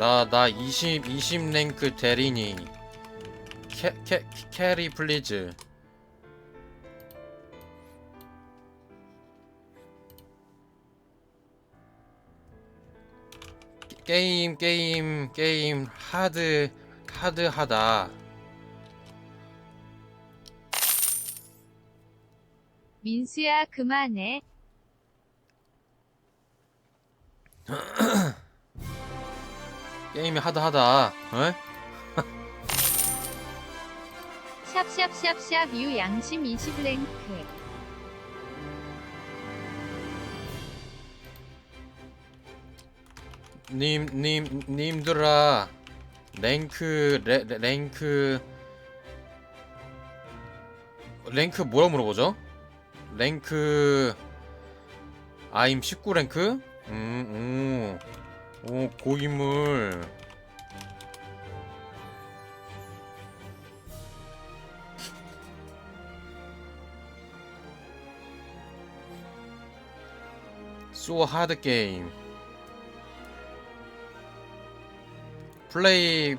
나, 나 20, 20 랭크 대리니. 캐, 캐, 캐리 플리즈. 게임, 게임, 게임, 하드, 하드하다. 민수야 그만해. 게임이 하드하다. 어? 샵샵샵샵 유 양심 20랭크. 님, 님, 님들아, 랭크, 레, 레- 랭크, 랭크 뭐라 물어보죠? 랭크, 아임 19랭크? 음, 오, 오, 고인물. So hard game. 플레이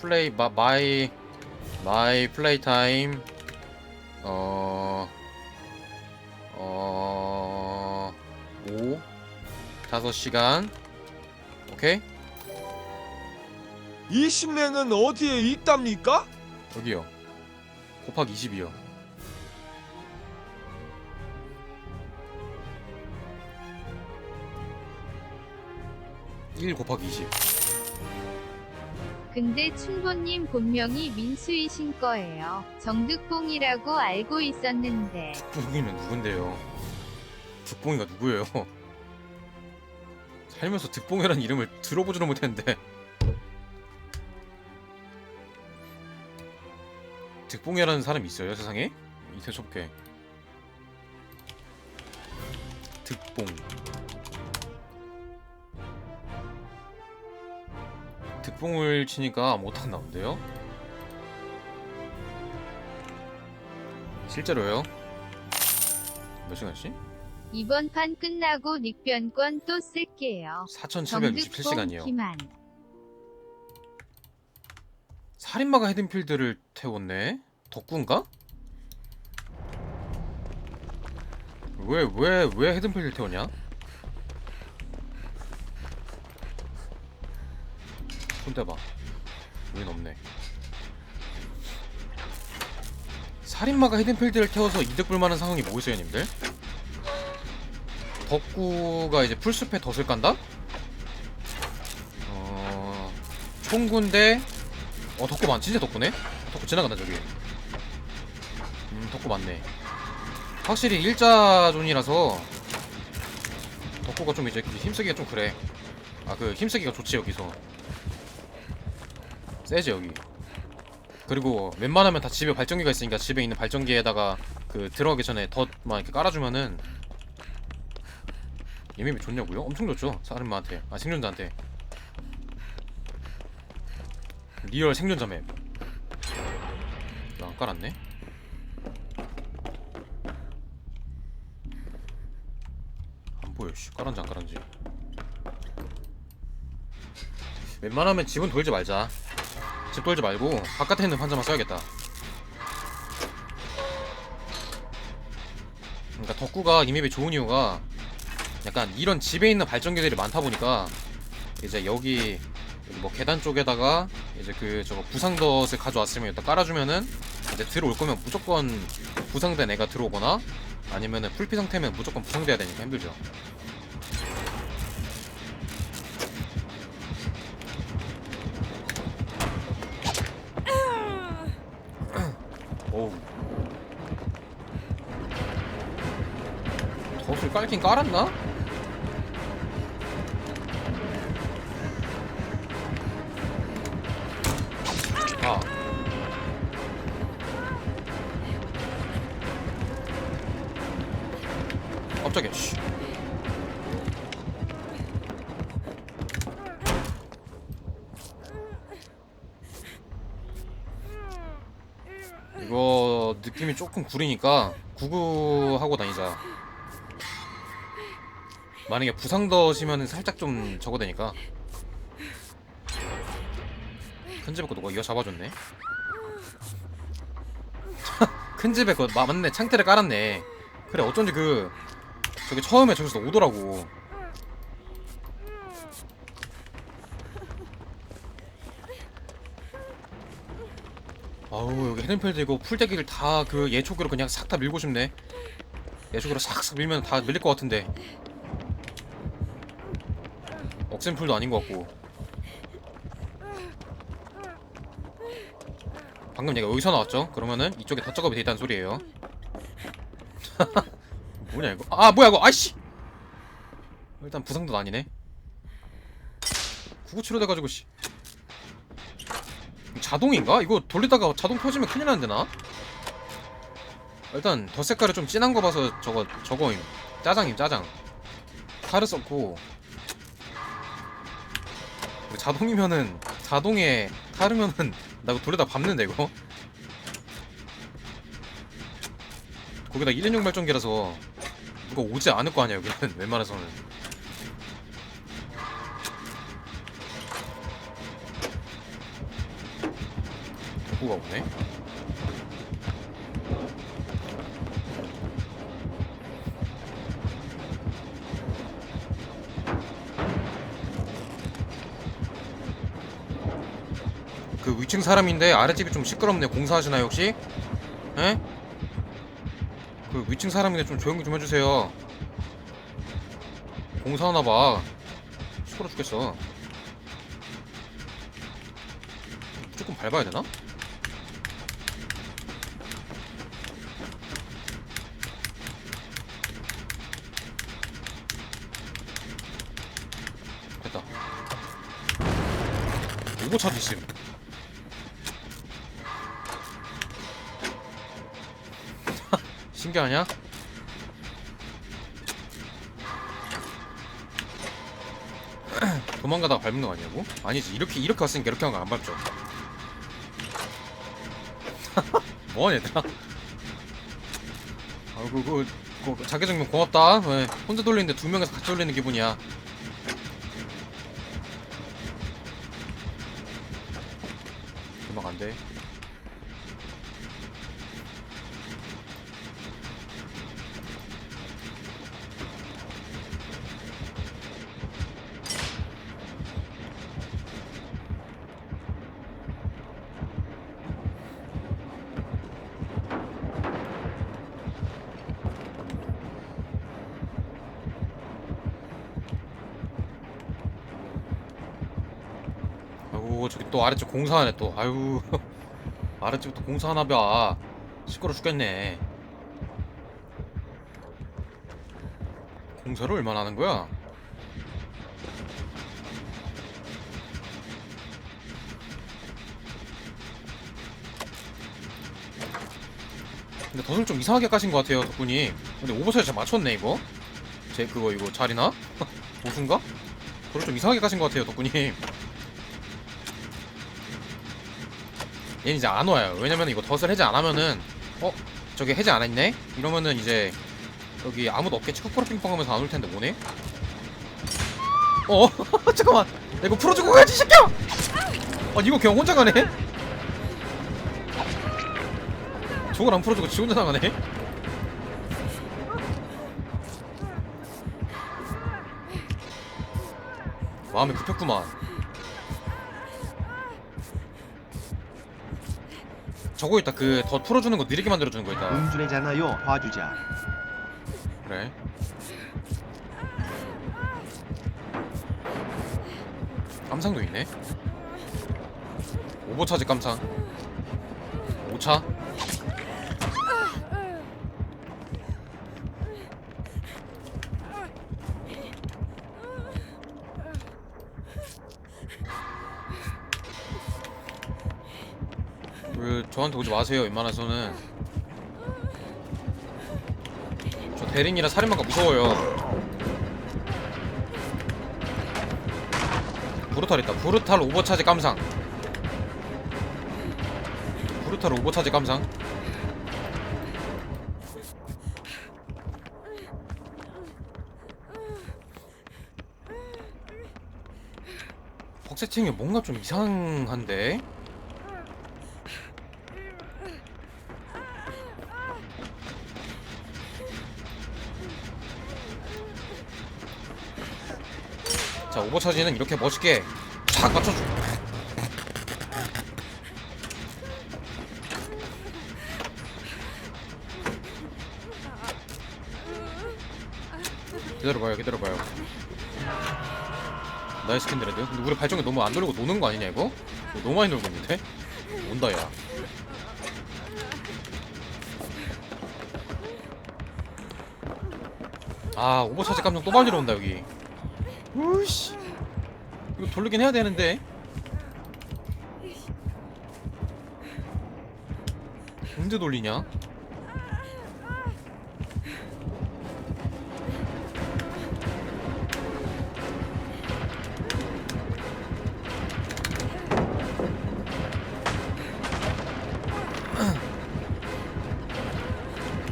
플레이 마, 마이 마이 플레이 타임 어... 어... 5시간 오케이? 이 신뢰는 어디에 있답니까? 여기요 곱하기 20이요 (1) 곱하기 20 근데 춘보님 본명이 민수이신 거예요. 정득봉이라고 알고 있었는데. 득봉이면 누군데요 득봉이가 누구예요 살면서 득봉이라는 이름을 들어보지도 못했는데 득봉이라는 사람이 있어요 세상에? 이태 좁게 득봉 득봉을 치니까 못한 나온대요? 실제로요? 몇 시간씩? 이번 판 끝나고 닉변권 또 쓸 게요. 4767시간이요 정득봉 기만. 살인마가 헤든필드를 태웠네? 덕구인가? 왜, 왜, 왜 헤든필드를 태웠냐? 손대봐. 여긴 없네. 살인마가 헤든필드를 태워서 이득 볼 만한 상황이 뭐 있어요, 님들? 덕구가 이제 풀숲에 덫을 깐다? 어... 총군대 어 덕구 많 진짜 덕구네? 덕구 지나간다 저기. 음 덕구 맞네. 확실히 일자존이라서 덕구가 좀 이제 그 힘쓰기가 좀 그래. 아 그 힘쓰기가 좋지 여기서. 세지 여기. 그리고 웬만하면 다 집에 발전기가 있으니까 집에 있는 발전기에다가 그 들어가기 전에 덫만 이렇게 깔아주면은 예민이 좋냐고요? 엄청 좋죠 사람한테 아 생존자한테 리얼 생존자 맵. 안 깔았네. 안 보여. 씨. 깔았는지 안 깔았는지. 웬만하면 집은 돌지 말자. 집 돌지 말고 바깥에 있는 환자만 써야겠다. 그러니까 덕구가 이 맵이 좋은 이유가 약간 이런 집에 있는 발전기들이 많다 보니까 이제 여기 뭐 계단 쪽에다가 이제 그 저거 부상덫을 가져왔으면 일단 깔아주면은 이제 들어올 거면 무조건 부상된 애가 들어오거나 아니면은 풀피 상태면 무조건 부상돼야 되니까 힘들죠. 어우. 덫을 깔긴 깔았나? 깜짝이야, 씨. 이거 느낌이 조금 구리니까 구구하고 다니자. 만약에 부상덧이면 살짝 좀 적어 되니까 큰 집에 거 누가 이거 잡아줬네 큰 집에 거 마- 맞네 창틀을 깔았네 그래 어쩐지 그 저기 처음에 저기서 오더라고. 아우 여기 헤든필드 이거 풀떼기를 다 그 예초기로 그냥 싹 다 밀고 싶네. 예초기로 싹싹 밀면 다 밀릴 것 같은데. 억센풀도 아닌 것 같고. 방금 얘가 여기서 나왔죠? 그러면은 이쪽에 더 작업이 돼 있다는 소리예요 뭐냐 이거? 아 뭐야 이거? 아이씨! 일단 부상도 아니네. 구구치로 돼가지고 씨. 자동인가? 이거 돌리다가 자동 켜지면 큰일 나는데 나? 일단 더 색깔이 좀 진한 거 봐서 저거 저거임 짜장임 짜장. 칼을 썼고. 자동이면은 자동에 타르면은 나 이거 돌리다 밟는데 이거 거기다 1인용 발전기라서 누가 오지 않을 거 아니야 여기는 웬만해서는 누구가 오네? 그 위층 사람인데 아랫집이 좀 시끄럽네 공사하시나요 혹시? 에? 그 위층 사람인데 좀 조용히 좀 해주세요. 공사하나 봐. 시끄러 죽겠어. 조금 밟아야 되나? 됐다. 오버차지 심 신기하냐? 도망가다가 밟는 거 아니냐고? 아니지. 이렇게 이렇게 왔으니까 이렇게 한 거 안 밟죠. 뭐하냐 얘들아? 아이고 그, 그, 그 자기정면 고맙다. 왜, 혼자 돌리는데 두 명이서 같이 돌리는 기분이야. 도망 안돼 저기 또 아래쪽 공사하네 또. 아유. 아래쪽부터 공사하나 봐. 시끄러 죽겠네. 공사를 얼마나 하는 거야? 근데 덫을 좀 이상하게 까신 것 같아요 덕분이. 근데 오버차이 잘 맞췄네 이거. 제 그거 이거 자리나? 보수인가? 덫을 좀 이상하게 까신 것 같아요 덕분이 얘는 이제 안 와요 왜냐면 이거 덫을 해제 안 하면은 어? 저기 해제 안 했네? 이러면은 이제 여기 아무도 없겠지 코코로 핑퐁 하면서 안 올 텐데 뭐네? 어? 잠깐만 나 이거 풀어주고 가야지 이 새끼야! 아 이거 그냥 혼자 가네? 저걸 안 풀어주고 지 혼자 나가네? 마음이 급했구만 저거 있다. 그 더 풀어주는 거 느리게 만들어주는 거 있다. 음주래잖아요 화주자. 그래. 깜상도 있네. 오버차지 깜상. 5차 저한테 오지 마세요 웬만해서는. 저 대린이라 살인마가 무서워요. 브루탈 있다. 브루탈 오버차지 깜상. 브루탈 오버차지 깜상. 벅 세팅이 뭔가 좀 이상한데 자 오버차지는 이렇게 멋있게 촥 맞춰줘. 기다려봐요 기다려봐요. 나이스 캔드레드 근데 우리 발전기 너무 안 돌리고 노는 거 아니냐 이거? 너무 많이 놀고 있는데? 온다 야. 아 오버차지 감정 또 말리러 온다 여기. 이거 돌리긴 해야 되는데 언제 돌리냐?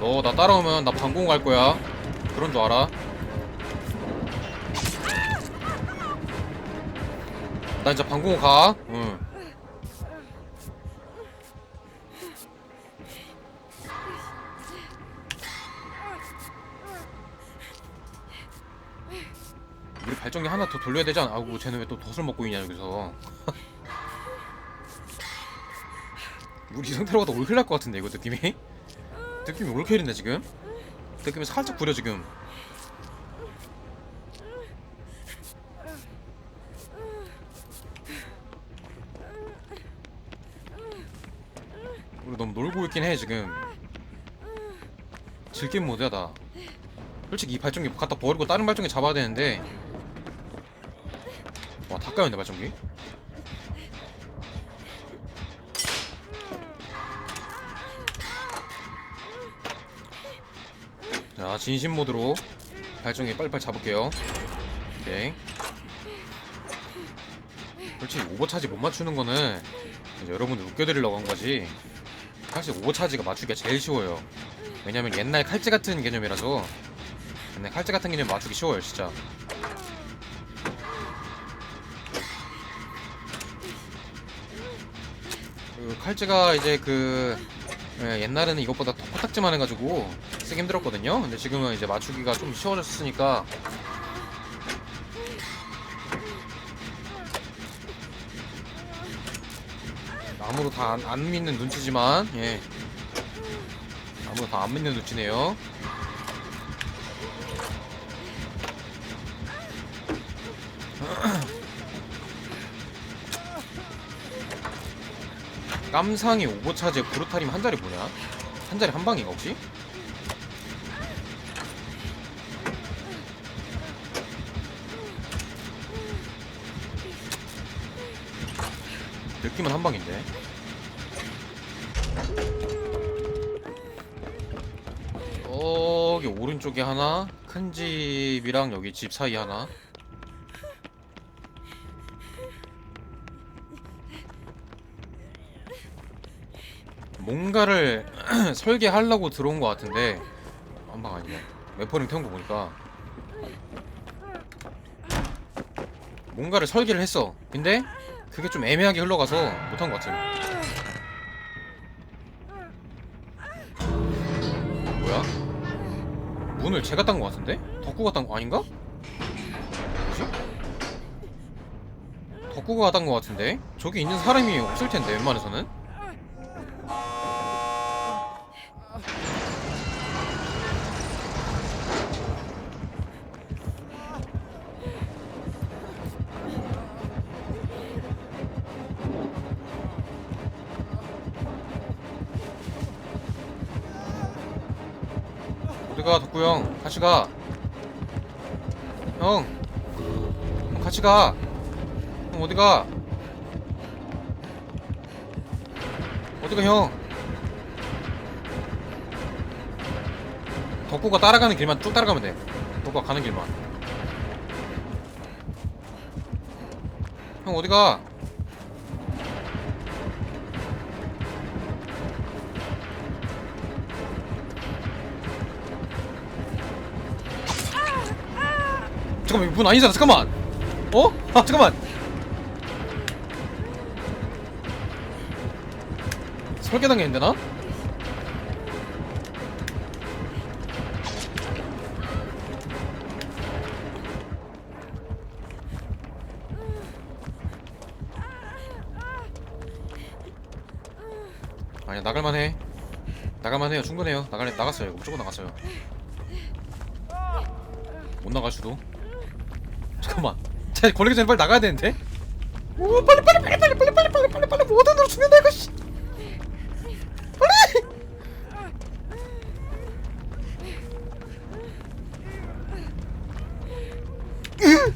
너 나 따라오면 나 방공 갈 거야 그런 줄 알아? 나 이제 방공 가. 응. 우리 발전기 하나 더 돌려야 되지 않아? 아이고 쟤는 왜 또 덫을 먹고 있냐 여기서. 우리 이 상태로 가다 올킬 날것 같은데 이거 느낌이? 느낌이 올킬인데 지금? 느낌이 살짝 구려 지금. 우리 너무 놀고 있긴 해 지금. 즐긴 모드야 나 솔직히 이 발전기 갖다 버리고 다른 발전기 잡아야 되는데. 와다 까였네 발전기. 자 진심 모드로 발전기 빨리빨리 잡을게요. 오케이. 솔직히 오버차지 못 맞추는 거는 이제 여러분들 웃겨드리려고 한 거지 사실 오버차지가 맞추기가 제일 쉬워요. 왜냐면 옛날 칼찌 같은 개념이라서 옛날 칼찌 같은 개념 맞추기 쉬워요 진짜. 그 칼찌가 이제 그 예, 옛날에는 이것보다 더 코딱지만 해가지고 쓰기 힘들었거든요. 근데 지금은 이제 맞추기가 좀 쉬워졌으니까 아무도 다 안 믿는 눈치지만 예 아무도 다 안 믿는 눈치네요 깜상이 오버차지에 브루탈이면 한 자리 뭐냐? 한 자리 한 방인가 혹시? 느낌은 한 방인데. 여기 오른쪽에 하나 큰 집이랑 여기 집 사이 하나. 뭔가를 설계하려고 들어온 것 같은데 한 방 아니네. 웨퍼링 태운 거 보니까. 뭔가를 설계를 했어. 근데 그게 좀 애매하게 흘러가서 못한 것 같아요 뭐야? 문을 제가 딴 것 같은데? 덕구가 딴거 아닌가? 뭐지? 덕구가 딴 것 같은데? 저기 있는 사람이 없을 텐데 웬만해서는? 어디가 덕구 형 같이 가. 형. 형 같이 가. 형 어디 가? 어디가 형? 덕구가 따라가는 길만 쭉 따라가면 돼. 덕구가 가는 길만. 형 어디가? 잠깐만 문 아니잖아 잠깐만. 어? 아 잠깐만. 설계당했는데 나? 아니야 나갈만해. 나갈만해요 충분해요. 나갈래 나갔어요. 이거 무조건 나갔어요. 못 나갈 수도. 잠깐만 자 걸리기 전에 빨리 나가야 되는데 오 빨리 빨리 빨리 빨리 빨리 빨리 빨리 빨리 빨리 모던으로 죽는다 이거 씨 빨리 으!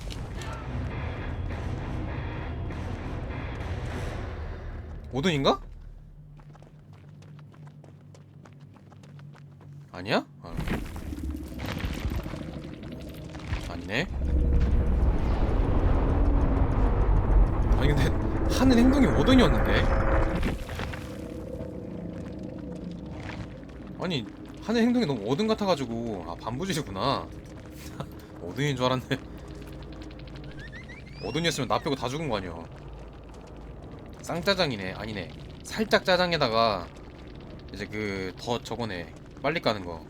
오든인가? 아니야? 아. 아니네. 아니 근데 하는 행동이 오든이었는데. 아니 하는 행동이 너무 오든 같아가지고 아 반부지구나. 오든인 줄 알았네. 오든이었으면 나 빼고 다 죽은 거 아니야. 쌍짜장이네 아니네 살짝 짜장에다가 이제 그 더 저거네 빨리 까는 거